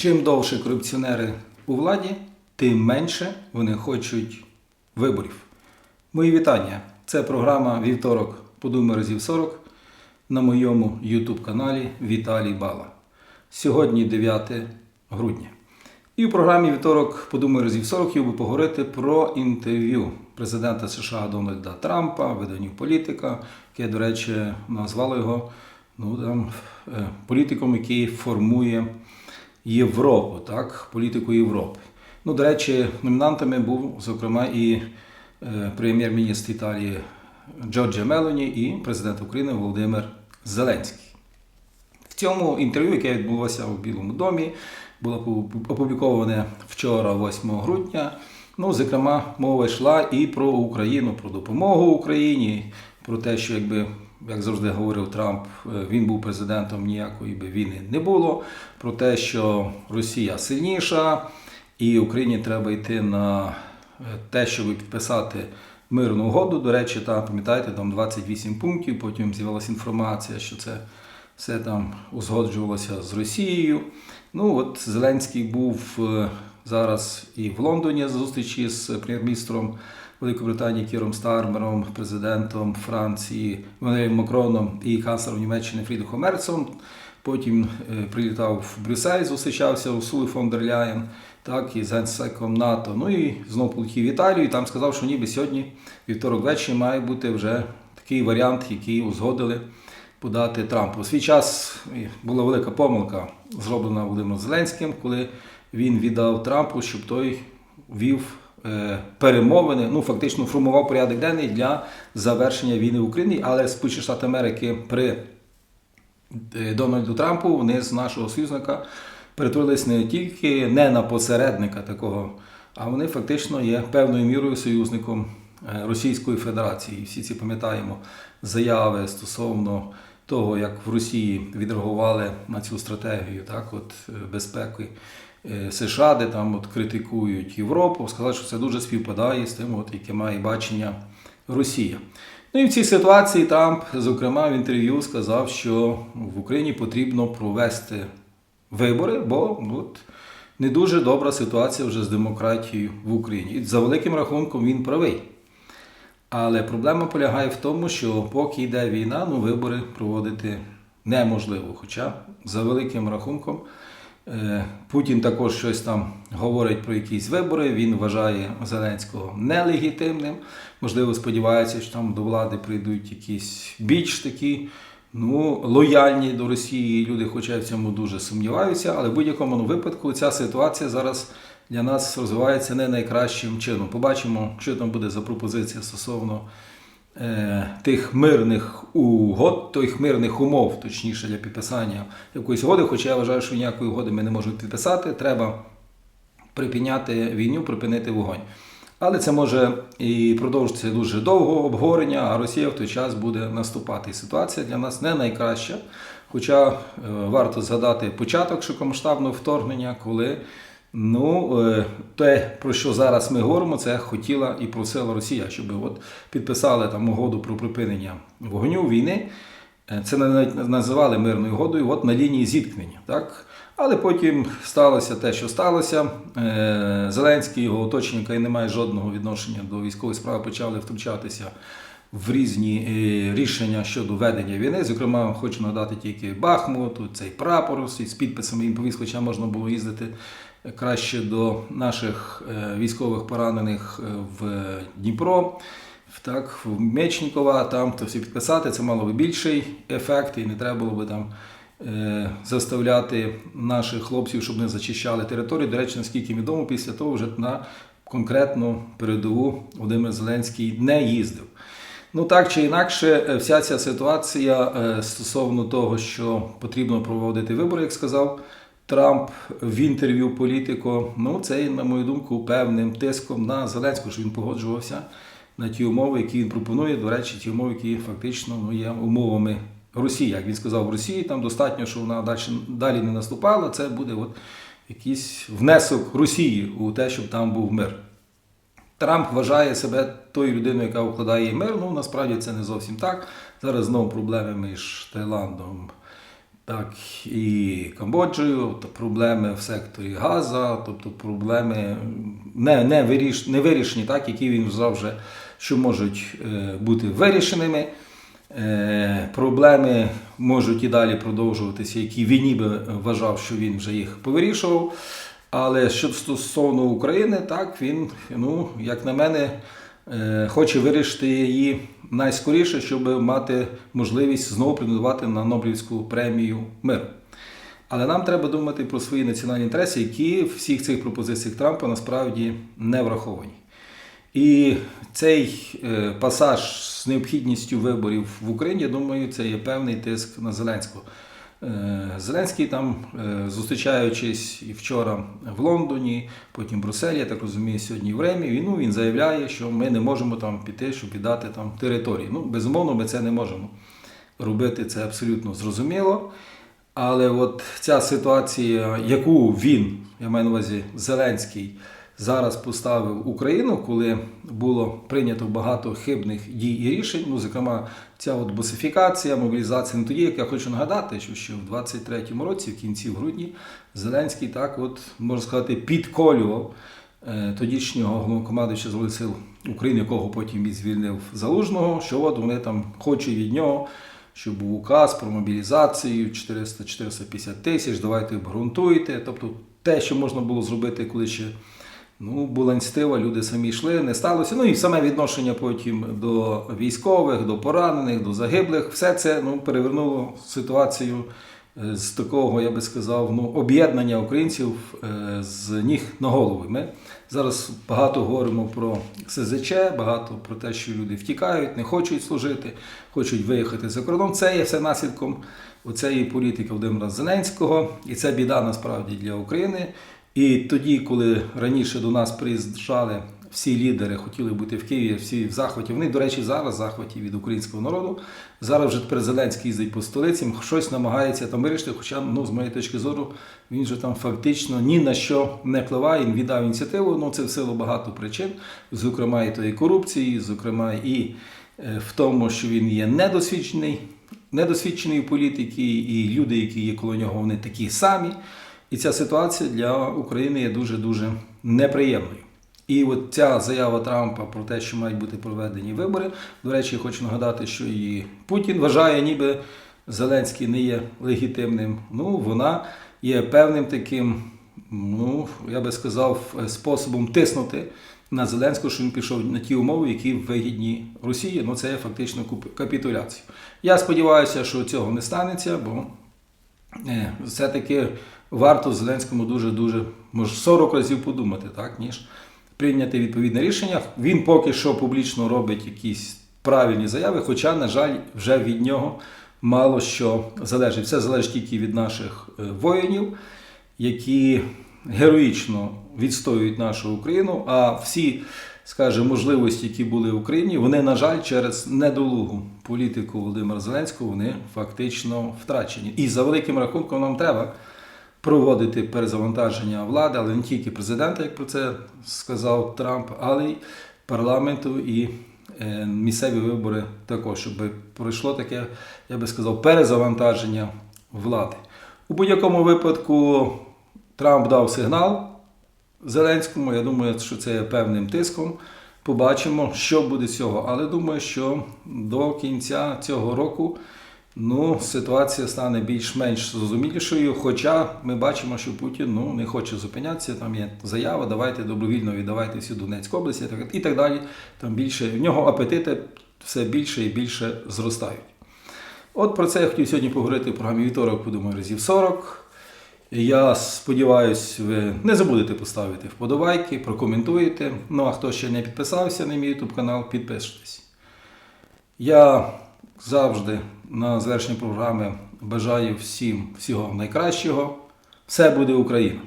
Чим довше корупціонери у владі, тим менше вони хочуть виборів. Мої вітання. Це програма Вівторок подумай разів 40 на моєму YouTube каналі Віталій Бала. Сьогодні 9 грудня. І в програмі Вівторок подумай разів 40 хотів би поговорити про інтерв'ю президента США Дональда Трампа, виданню політика, яке, до речі, назвало його ну, там, е, політиком, який формує Європу, так, політику Європи. Ну, до речі, номінантами був, зокрема, і е, прем'єр-міністр Італії Джорджа Мелоні і президент України Володимир Зеленський. В цьому інтерв'ю, яке відбулося у Білому домі, було опубліковане вчора, 8 грудня. Ну, зокрема, мова йшла і про Україну, про допомогу Україні, про те, що якби. Як завжди говорив Трамп, е, він був президентом, ніякої би війни не було. Про те, що Росія сильніша, і Україні треба йти на е, те, щоб підписати мирну угоду. До речі, там пам'ятаєте, там 28 пунктів. Потім з'явилася інформація, що це все там узгоджувалося з Росією. Ну от Зеленський був е, зараз і в Лондоні зустрічі з прем'єр-міністром Великобританії Кіром Стармером, президентом Франції Еммануелем Макроном і канцлером Німеччини Фрідухом Мерцом. Потім е, прилітав в Брюссель, зустрічався у Сули фон дер Ляєн, так, і з генсеком НАТО. Ну і знову полетів в Італію. І там сказав, що ніби сьогодні, вівторок ввечері, має бути вже такий варіант, який узгодили подати Трампу. У свій час була велика помилка, зроблена Володимиром Зеленським, коли він віддав Трампу, щоб той вів перемовини, ну фактично формував порядок денний для завершення війни в Україні, але Сполучені Штати Америки при е, Дональду Трампу вони з нашого союзника перетворились не тільки не на посередника такого, а вони фактично є певною мірою союзником е, Російської Федерації. Всі ці пам'ятаємо заяви стосовно того, як в Росії відреагували на цю стратегію, так, от е, безпеки е, США, де там от критикують Європу, сказали, що це дуже співпадає з тим, от, яке має бачення Росія. Ну і в цій ситуації Трамп, зокрема, в інтерв'ю сказав, що в Україні потрібно провести вибори, бо ну, от, не дуже добра ситуація вже з демократією в Україні. І за великим рахунком він правий. Але проблема полягає в тому, що поки йде війна, ну вибори проводити неможливо. Хоча за великим рахунком е, Путін також щось там говорить про якісь вибори. Він вважає Зеленського нелегітимним. Можливо, сподівається, що там до влади прийдуть якісь більш такі ну, лояльні до Росії люди, хоча я в цьому дуже сумніваюся. Але в будь-якому випадку ця ситуація зараз для нас розвивається не найкращим чином. Побачимо, що там буде за пропозиція стосовно е, тих мирних угод, тих мирних умов, точніше для підписання якоїсь угоди. Хоча я вважаю, що ніякої угоди ми не можемо підписати. Треба припиняти війну, припинити вогонь. Але це може і продовжитися дуже довго обговорення, а Росія в той час буде наступати. І ситуація для нас не найкраща. Хоча е, варто згадати початок широкомасштабного вторгнення, коли ну, е, те, про що зараз ми говоримо, це хотіла і просила Росія, щоб от підписали там угоду про припинення вогню війни. Е, Це називали мирною угодою от на лінії зіткнення. Так? Але потім сталося те, що сталося. Е, Зеленський, його оточення, який не має жодного відношення до військової справи, почали втручатися в різні рішення щодо ведення війни. Зокрема, хочу нагадати тільки Бахмут, цей прапор з підписами він повіз, хоча можна було їздити краще до наших е, військових поранених в Дніпро. Так, в Мечнікова, там то всі підписати, це мало би більший ефект, і не треба було би там е, заставляти наших хлопців, щоб не зачищали територію. До речі, наскільки відомо, після того вже на конкретну передову Володимир Зеленський не їздив. Ну так чи інакше, вся ця ситуація е, стосовно того, що потрібно проводити вибори, як сказав Трамп в інтерв'ю політико, ну це, на мою думку, певним тиском на Зеленського, що він погоджувався на ті умови, які він пропонує. До речі, ті умови, які фактично ну, є умовами Росії. Як він сказав, в Росії там достатньо, що вона далі, далі не наступала. Це буде от якийсь внесок Росії у те, щоб там був мир. Трамп вважає себе тою людиною, яка укладає мир. Ну насправді це не зовсім так. Зараз знову проблеми між Таїландом так і Камбоджею, то проблеми в секторі Газа, тобто проблеми не, не, виріш, не вирішені, так, які він вважав що можуть е, бути вирішеними. Е, Проблеми можуть і далі продовжуватися, які він ніби вважав, що він вже їх повирішував. Але що стосовно України, так він, ну, як на мене, хоче вирішити її найскоріше, щоб мати можливість знову претендувати на Нобелівську премію миру. Але нам треба думати про свої національні інтереси, які в всіх цих пропозиціях Трампа насправді не враховані. І цей е, пасаж з необхідністю виборів в Україні, я думаю, це є певний тиск на Зеленського. Е, Зеленський там, е, зустрічаючись і вчора в Лондоні, потім в Брюсселі, я так розумію, сьогодні в Ремі, він, ну, він заявляє, що ми не можемо там піти, щоб віддати там території. Ну, безумовно, ми це не можемо робити, це абсолютно зрозуміло. Але от ця ситуація, яку він, я маю на увазі Зеленський, зараз поставив Україну, коли було прийнято багато хибних дій і рішень, ну, зокрема, ця от босифікація, мобілізація. Ну, тоді, як я хочу нагадати, що ще в 23-му році, в кінці в грудні, Зеленський так, от, можна сказати, підколював е, тодішнього головнокомандуюча Збройних сил України, якого потім він звільнив залужного, що от вони там хочуть від нього щоб був указ про мобілізацію 400-450 тисяч, давайте обґрунтуйте. Тобто те, що можна було зробити, коли ще ну, була ініціатива, люди самі йшли, не сталося. Ну і саме відношення потім до військових, до поранених, до загиблих, все це ну, перевернуло ситуацію е, з такого, я би сказав, ну, об'єднання українців е, з ніг на голову. Ми зараз багато говоримо про СЗЧ, багато про те, що люди втікають, не хочуть служити, хочуть виїхати за кордон. Це є все наслідком оцеї політики Володимира Зеленського, і це біда насправді для України. І тоді, коли раніше до нас приїжджали всі лідери, хотіли бути в Києві, всі в захваті. Вони, до речі, зараз в захваті від українського народу. Зараз вже тепер Зеленський їздить по столиці, щось намагається там вирішити. Хоча, ну, з моєї точки зору, він же там фактично ні на що не впливає. Він віддав ініціативу. Ну це в силу багато причин, зокрема і тої корупції, зокрема і е, в тому, що він є недосвідчений, недосвідчений у політики, і люди, які є коло нього, вони такі самі. І ця ситуація для України є дуже дуже неприємною. І от ця заява Трампа про те, що мають бути проведені вибори. До речі, я хочу нагадати, що і Путін вважає, ніби Зеленський не є легітимним. Ну, вона є певним таким, ну я би сказав, способом тиснути на Зеленського, що він пішов на ті умови, які вигідні Росії. Ну це є фактично капітуляція. Я сподіваюся, що цього не станеться, бо е, все-таки варто Зеленському дуже дуже може 40 разів подумати, так ніж прийняти відповідне рішення. Він поки що публічно робить якісь правильні заяви, хоча, на жаль, вже від нього мало що залежить. Все залежить тільки від наших е, воїнів, які героїчно відстоюють нашу Україну. А всі, скажімо, можливості, які були в Україні, вони, на жаль, через недолугу політику Володимира Зеленського, вони фактично втрачені. І за великим рахунком нам треба проводити перезавантаження влади, але не тільки президента, як про це сказав Трамп, але й парламенту і е, місцеві вибори також, щоб пройшло таке, я би сказав, перезавантаження влади. У будь-якому випадку Трамп дав сигнал Зеленському. Я думаю, що це є певним тиском. Побачимо, що буде з цього. Але думаю, що до кінця цього року ну, ситуація стане більш-менш зрозумілішою. Хоча ми бачимо, що Путін ну, не хоче зупинятися. Там є заява, давайте добровільно віддавайте всю Донецьку область і так далі. Там більше в нього апетити все більше і більше зростають. От про це я хотів сьогодні поговорити в програмі вівторок, подумаю, разів 40. Я сподіваюся, ви не забудете поставити вподобайки, прокоментуєте. Ну а хто ще не підписався на мій YouTube канал, підпишитесь. Я завжди на завершення програми бажаю всім всього найкращого. Все буде Україна!